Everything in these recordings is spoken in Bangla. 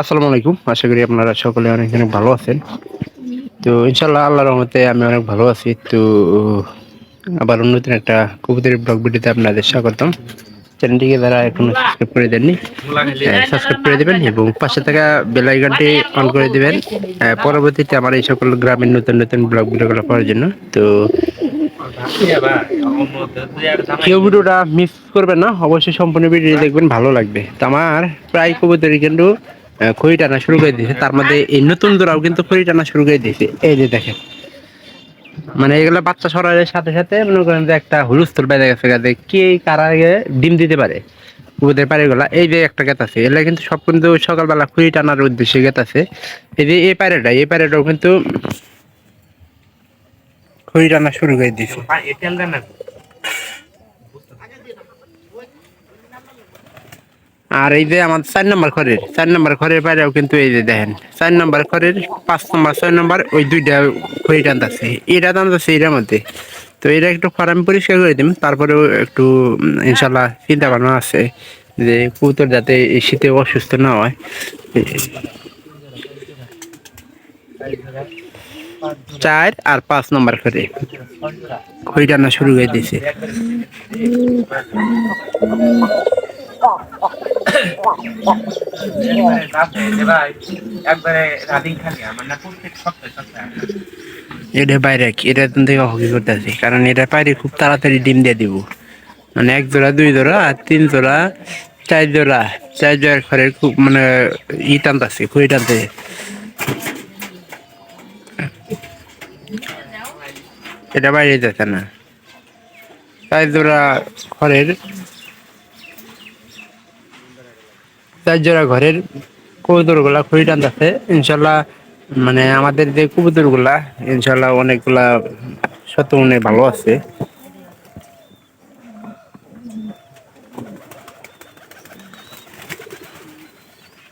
আসসালামু আলাইকুম। আশা করি আপনারা সকলে অনেক অনেক ভালো আছেন। তো ইনশাল্লাহ আল্লাহ রহমতে আমি অনেক ভালো আছি। তো আবার নতুন একটা কবুতরের ব্লগ ভিডিওতে আপনাদের স্বাগতম। চ্যানেলটিকে যারা এখনও সাবস্ক্রাইব করে দেননি সাবস্ক্রাইব করে দেবেন এবং পাশে থাকা বেল অন করে দেবেন। পরবর্তীতে আমার এই সকল গ্রামের নতুন নতুন ব্লগ ভিডিওগুলো পাওয়ার জন্য। তো কেউ ভিডিওটা মিস করবেন না। অবশ্যই সম্পূর্ণ ভিডিও দেখবেন, ভালো লাগবে। তো আমার প্রায় কবুতরই কিন্তু খড়ি টানা শুরু করে দিয়েছে। তার মধ্যে এই নতুন দোরাও কিন্তু খড়ি টানা শুরু করে দিয়েছে। এই যে দেখেন। মানে এগুলো বাচ্চা সরার সাথে সাথে মনে করেন যে একটা হুলস্থুল বেঁধে গেছে গাছে কে কারা আগে ডিম দিতে পারে পারে এগুলা। এই যে একটা গেত আছে, এগুলা কিন্তু সব কিন্তু সকালবেলা খুঁড়ি টানার উদ্দেশ্যে গেত আছে। এই যে এই পায়রাটা এই পায়রাটাও কিন্তু খড়ি টানা শুরু করে দিয়েছে। আর এই যে আমার চার নম্বর ঘরের চার নম্বর ঘরের বাইরেও কিন্তু এই যে দেখেন, চার নম্বর ঘরের পাঁচ নম্বর, ছয় নম্বর, ওই দুইটা খড়ি টানতেছে। এটা টানতেছে এটার মধ্যে। তো এটা একটু আমি পরিষ্কার করে দিম, তারপরেও একটু ইনশাল্লাহ চিন্তা ভাবনা আছে যে কবুতর যাতে শীতে অসুস্থ না হয়। চার আর পাঁচ নম্বর করে খড়ি টানা শুরু করে দিয়েছে। এটা বাইরে, এটা থেকে হকি করতেছি, কারণ এটা বাইরে খুব তাড়াতাড়ি ডিম দিয়ে দিব। মানে এক জোড়া, দুই জোড়া আর তিন জোড়া, চার জোড়া চার জোড়া ঘরের খুব মানে ই টানতেছে, খুঁড়ি টানতে এটা বাইরে যেতে না। চার জোড়া ঘরের চার জোড়া ঘরের কবুতরগুলা খুঁড়ি টানতেছে। ইনশাল্লাহ মানে আমাদের যে কবুতরগুলা ইনশাল্লাহ অনেকগুলা শত অনেক ভালো আছে।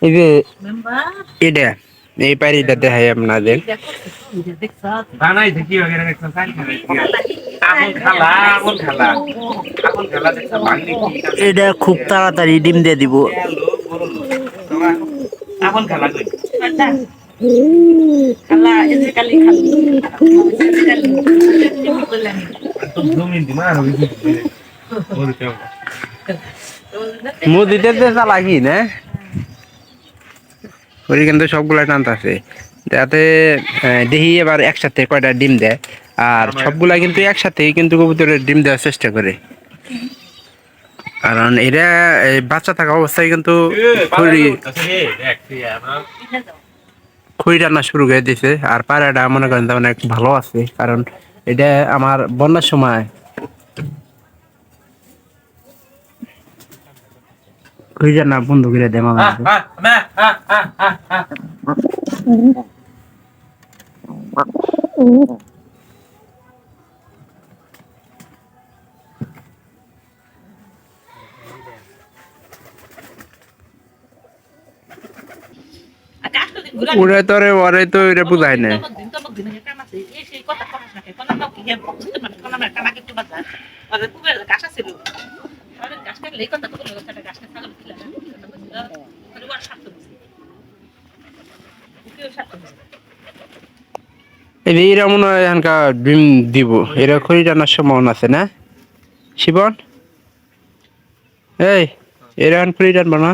এই যে এটা, এই দেখাই খুব তাড়াতাড়ি ডিম দিয়ে দিব। আমন খালা কই খালা এসে কালি খালি না? ওই কিন্তু সবগুলা টানতাছে যাতে দেখি এবার একসাথে কয়টা ডিম দেয় আর সবগুলা কিন্তু একসাথে কিন্তু কবুতরের ডিম দেওয়ার চেষ্টা করে কারণ এরা এই বাচ্চা থাকা অবস্থায় কিন্তু খড়ি টানা শুরু করে দিছে। আর পায়রাটা মনে করেন অনেক ভালো আছে কারণ এটা আমার বন্যার সময়। খড়ি বন্ধ করে দেয় মামা। ওরে তো রে ওরে তো এটা বুঝায় না। এই এরা মনে হয় এখানকার ডিম দিব। এরা খড়ি টানার সম্ভাবনা আছে না? শিবন? এই এরা এখন খড়ি টানবো না?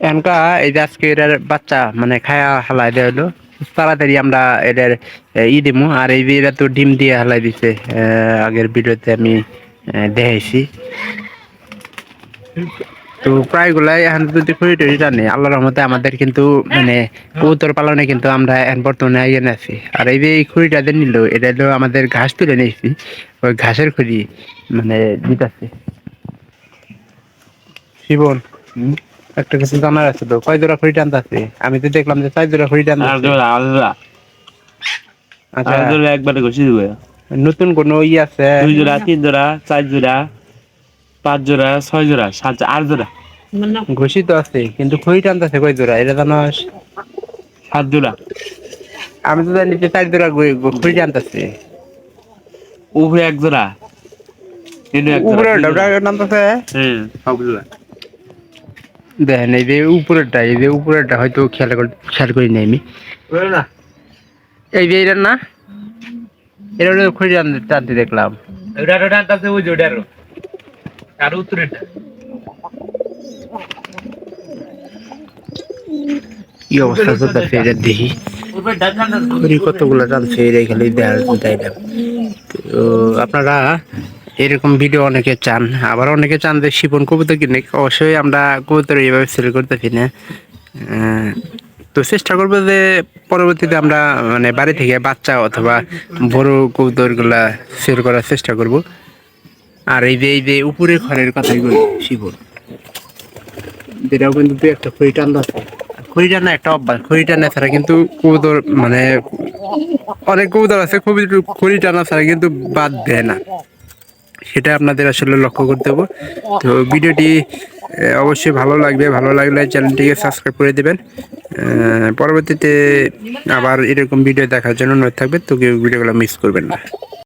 এনকা এই যে আজকে এটার বাচ্চা মানে খায়া হালাই দেওয়া হলো তাড়াতাড়ি আমরা এটার ই দিমু। আর এই যে তো ডিম দিয়ে হালাই দিছে আগের ভিডিওতে আমি দেখাইছি। তো প্রায় গুলাই এখন যদি খড়ি টড়ি টানে, আল্লাহর রহমতে আমাদের কিন্তু মানে কবুতর পালনে কিন্তু আমরা এখন বর্তমানে আইয়ে আছি। আর এই যে এই খড়িটা যে নিল, এটা হলো আমাদের ঘাস তুলে নিয়েছি। ওই ঘাসের খড়ি মানে দিতেছে। শিবন। একটা কিছু জানার আছে তো কয় জোড়া খড়ি টানতেছে? আমি তো দেখলাম যে চার জোড়া খড়ি আর টানতেছে জোড়া আর জোড়া। আচ্ছা। আর জোড়া একবারে ঘষি দিবে। নতুন কোন ই আছে? দুই জোড়া তিন জোড়া চার জোড়া পাঁচ জোড়া ছয় জোড়া সাত জোড়া, আট জোড়া। ঘোষিত আছে কিন্তু খড়ি টানতেছে কয় জোড়া? এটা জানাস সাত জোড়া। আমি তো জানি যে চার জোড়া খড়ি টানতেছে। উপরে এক জোড়া নিচে এক জোড়া, উপরে জোড়া। টানতেছে? হ্যাঁ সব জোড়া। দেখেন এই যে উপরেরটা এই যে উপরেরটা হয়তো খেয়াল খেয়াল করি নাই আমি। এই যে না এটা হলো খড়ি টানতে টানতে দেখলাম। টানতেছে ওই যে ওটারও আর উত্তরেরটা? কি অবস্থা এটা দেখি। কতগুলো টানছে এটা খালি দেখার দেখাইলাম তো আপনারা এরকম ভিডিও অনেকে চান। আবার অনেকে চান যে শিপন কবুতর কিনে, অবশ্যই আমরা কবুতর এইভাবে সেল করতেছি না। তো চেষ্টা করব যে পরবর্তীতে আমরা মানে বাড়ি থেকে বাচ্চা অথবা বড় কবুতরগুলা সেল করার চেষ্টা করব। আর এই যে এই যে উপরে ঘরের কথাই বলি শিবন যেটাও কিন্তু দু একটা খড়ি টান খড়ি একটা অভ্যাস। খড়ি টানা ছাড়া কিন্তু কবুতর মানে অনেক কবুতর আছে খুবই খড়ি টানা ছাড়া কিন্তু বাদ দেয় না। সেটা আপনাদের আসলে লক্ষ্য করতে হবে। তো ভিডিওটি অবশ্যই ভালো লাগবে। ভালো লাগলে চ্যানেলটিকে সাবস্ক্রাইব করে দেবেন। পরবর্তীতে আবার এরকম ভিডিও দেখার জন্য নয় থাকবে, তো কেউ ভিডিওগুলো মিস করবেন না।